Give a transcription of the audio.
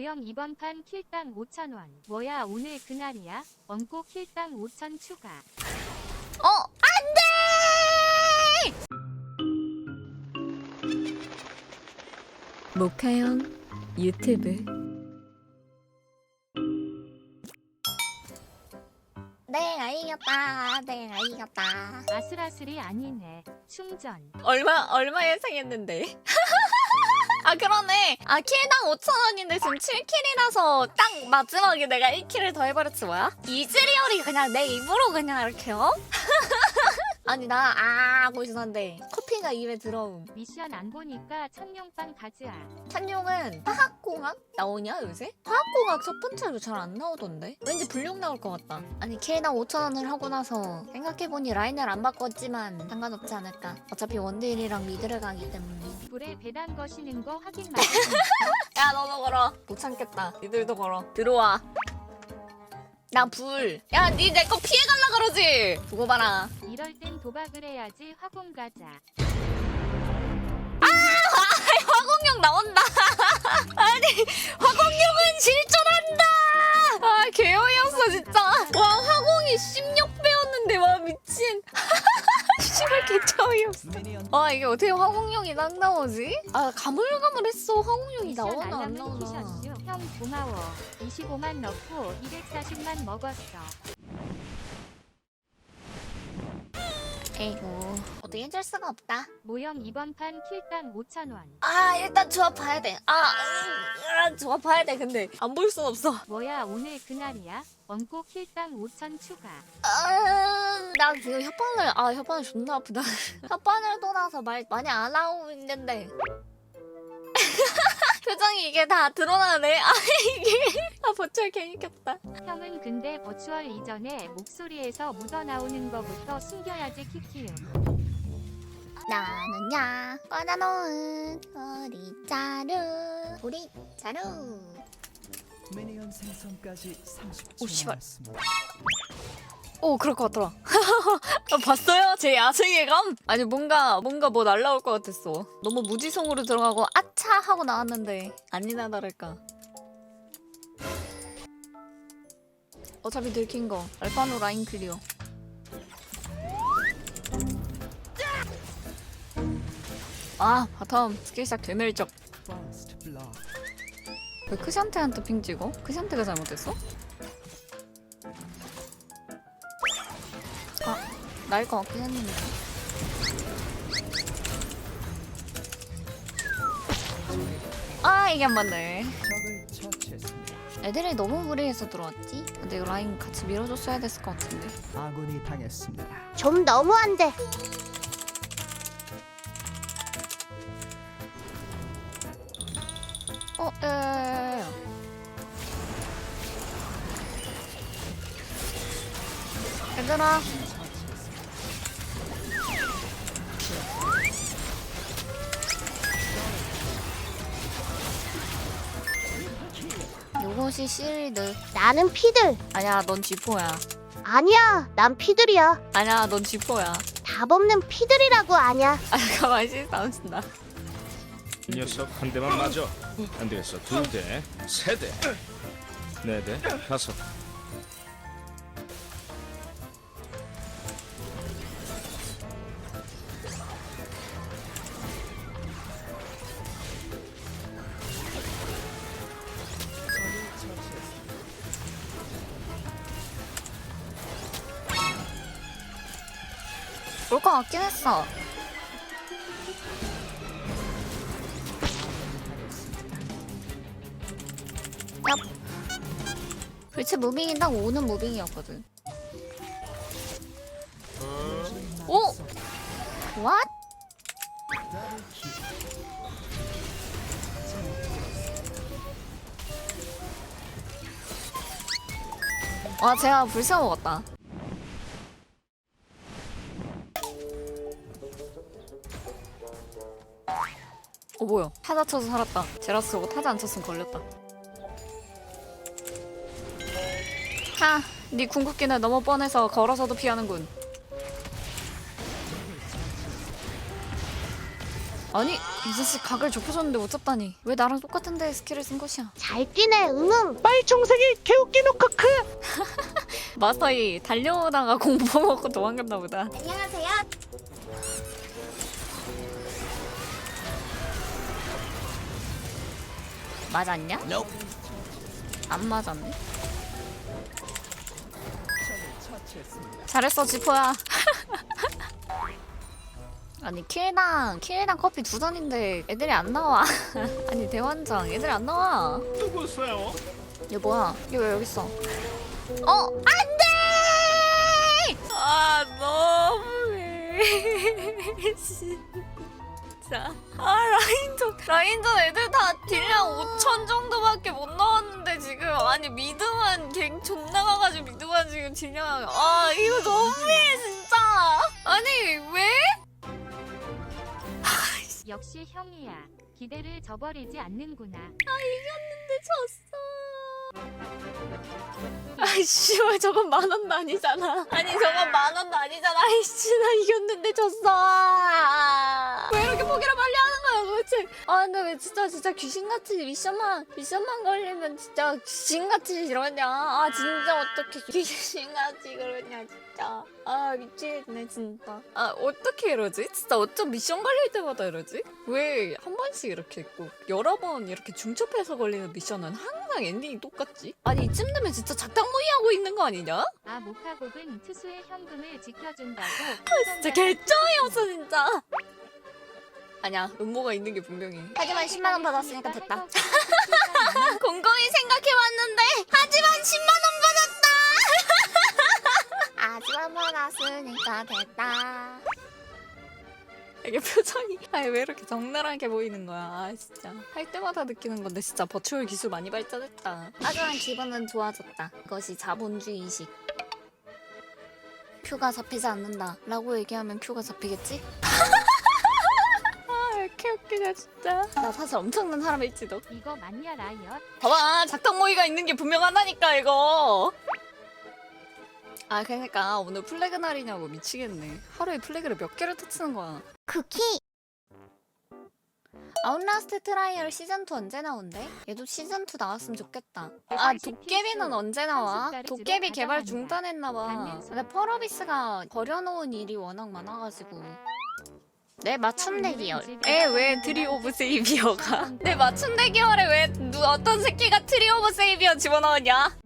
모형 이번 판 킬당 5,000원. 뭐야 오늘 그날이야? 원고 킬당 5,000 추가. 어, 안 돼! 모카형 유튜브 내가 이겼다. 내가 이겼다. 아슬아슬이 아니네. 충전. 얼마 얼마 예상했는데? 아 그러네. 아 킬당 5천 원인데 지금 7킬이라서 딱 마지막에 내가 1킬을 더 해버렸지 뭐야? 이즈리얼이 그냥 내 입으로 그냥 이렇게요? 아니 나아 하고 있었는데 커피가 입에 들어옴. 미션 안 보니까 천룡빵 가즈아. 찬용은 화학공학 나오냐 요새? 화학공학 첫 번째로 잘 안 나오던데? 왠지 불룡 나올 것 같다. 아니 킬당 5천 원을 하고 나서 생각해보니 라인을 안 바꿨지만 상관없지 않을까. 어차피 원딜이랑 미드를 가기 때문에. 불에 배당 거시는 거 확인 맞으십니까? 야 너도 걸어 못 참겠다 니들도 걸어 들어와 나 불. 야, 니 내 거 피해갈라 그러지? 두고 봐라. 이럴 땐 도박을 해야지 화공 가자. 화공룡 나온다. 아니, 화공룡은 실존한다. 아, 개어이없어 진짜. 와, 화공이 16 배였는데, 와, 미친. 씨발, 개차어이없어. 아, 이게 어떻게 화공룡이 딱 나오지? 아, 가물가물했어. 화공룡이 나오나, 안 나오나. 형 고마워. 25만 넣고 240만 먹었어. 에이구, 어떻게 해줄 수가 없다. 모형 이번 판 킬당 5,000원. 아, 일단 조합 봐야 돼. 아, 음, 아 조합 봐야 돼. 근데 안 볼 순 없어. 뭐야 오늘 그날이야? 원고 킬당 5,000 추가. 아, 나 지금 혓바늘, 아, 혓바늘 존나 아프다. 혓바늘 돌아서 말 많이 안 하고 있는데. 표정이 이게 다 드러나네. 아, 이게. 아, 버추얼 괜히 꼈다. 형은 근데 버추얼 이전에 목소리에서 묻어나오는 거부터 숨겨야지 키키음. 나는야, 꺼내놓은 보리자루. 보리자루. 미니언 생성까지 30초 오, 씨발. 남았습니다. 오, 그럴 것 같더라. 아, 봤어요? 제 야생의감? 아니, 뭔가, 뭔가 뭐 날라올 것 같았어. 너무 무지성으로 들어가고, 아차! 하고 나왔는데, 아니나 다를까. 어차피 들킨 거. 알파노 라인 클리어. 아, 바텀. 스킬샷 괴멸적. 왜 크샨테한테 핑 찍어? 크샨테가 잘못했어? 아, 나일 것 같긴 했는데. 아, 이게 안 맞네. 애들이 너무 무리해서 들어왔지? 근데 이거 라인 같이 밀어줬어야 됐을 것 같은데. 아군이 당했습니다. 좀 너무한데. 어, 야야야야. 얘들아. 요것이 실드. 나는 피들. 아니야, 넌 쥐포야. 아니야, 난 피들이야. 아니야, 넌 쥐포야. 답 없는 피들이라고 아냐. 아, 가만히 실수 쓴다. 이 녀석 한 대만 맞아. 안 되겠어. 두 대, 세 대, 네 대, 다섯. 올 것 같긴 했어. 야, 불치 무빙이 딱 오는 무빙이었거든. 오! What? 와, 제가 불쌍 먹었다. 뭐야? 타자 쳐서 살았다. 제라스 저거 타자 안 쳤으면 걸렸다. 하 네 궁극기는 너무 뻔해서 걸어서도 피하는군. 아니 이 자식 각을 좁혀줬는데 못 잡다니. 왜 나랑 똑같은데 스킬을 쓴 것이야? 잘 뛰네 응응. 빨총색이 개웃기노 크크! 마스터이 달려오다가 공포 먹고 도망갔나 보다. 안녕하세요 맞았냐? 안 맞았네. 잘했어 지포야. 아니 킬당 킬당 커피 두 잔인데 애들이 안 나와. 아니 대환장 애들이 안 나와. 누구세요? 얘 뭐야? 얘왜 여기 있어? 어 안돼! 아 너무해 진짜 아 라인전. 라인전 애들 다 딜량 5천 정도밖에 못 나왔는데 지금. 아니 미드만 갱 존나 가가지고 미드만 지금 딜량. 아 이거 너무해 진짜. 아니 왜? 역시 형이야. 기대를 저버리지 않는구나. 아이씨 왜 저건 만 원도 아니잖아. 아니 저건 만 원도 아니잖아. 아이씨 나 이겼는데 졌어. 왜 포기를 빨리 하는 거야 도대체 아 근데 왜 진짜 진짜 귀신같이 미션만 미션만 걸리면 진짜 귀신같이 이러냐? 아 진짜 어떻게 귀신같이 그러냐 진짜. 아 미치겠네 진짜. 아 어떻게 이러지? 진짜 어쩜 미션 걸릴 때마다 이러지? 왜 한 번씩 이렇게 꼭 여러 번 이렇게 중첩해서 걸리는 미션은 항상 엔딩이 똑같지? 아니 이쯤 되면 진짜 작당무이 하고 있는 거 아니냐? 아 모카곡은 투수의 현금을 지켜준다고. 진짜 개쩌이 없어 진짜 아니야 음모가 있는 게 분명해. 하지만 10만 원 받았으니까 됐다. 공공히 생각해봤는데 하지만 10만 원 받았다. 하지만 받았으니까 됐다. 이게 표정이 아니 왜 이렇게 적나라하게 보이는 거야? 아 진짜. 할 때마다 느끼는 건데 진짜 버추얼 기술 많이 발전했다. 하지만 기분은 좋아졌다. 이것이 자본주의 이식. 큐가 잡히지 않는다 라고 얘기하면 큐가 잡히겠지? 아, 왜 이렇게 웃기냐, 진짜. 나 사실 엄청난 사람일지도. 이거 맞냐 라이엇? 봐봐, 작당모이가 있는 게 분명하다니까, 이거. 아, 그러니까 오늘 플래그 날이냐고 미치겠네. 하루에 플래그를 몇 개를 터치는 거야. 쿠키 아웃라스트 트라이얼 시즌2 언제 나온대? 얘도 시즌2 나왔으면 좋겠다. 아, 도깨비는 언제 나와? 도깨비 개발 중단했나봐. 근데 펄어비스가 버려놓은 일이 워낙 많아가지고. 내 맞춤 대기열. 에왜 트리 오브 세이비어가? 내 맞춤 대기열에 왜 누, 어떤 새끼가 트리 오브 세이비어 집어넣었냐?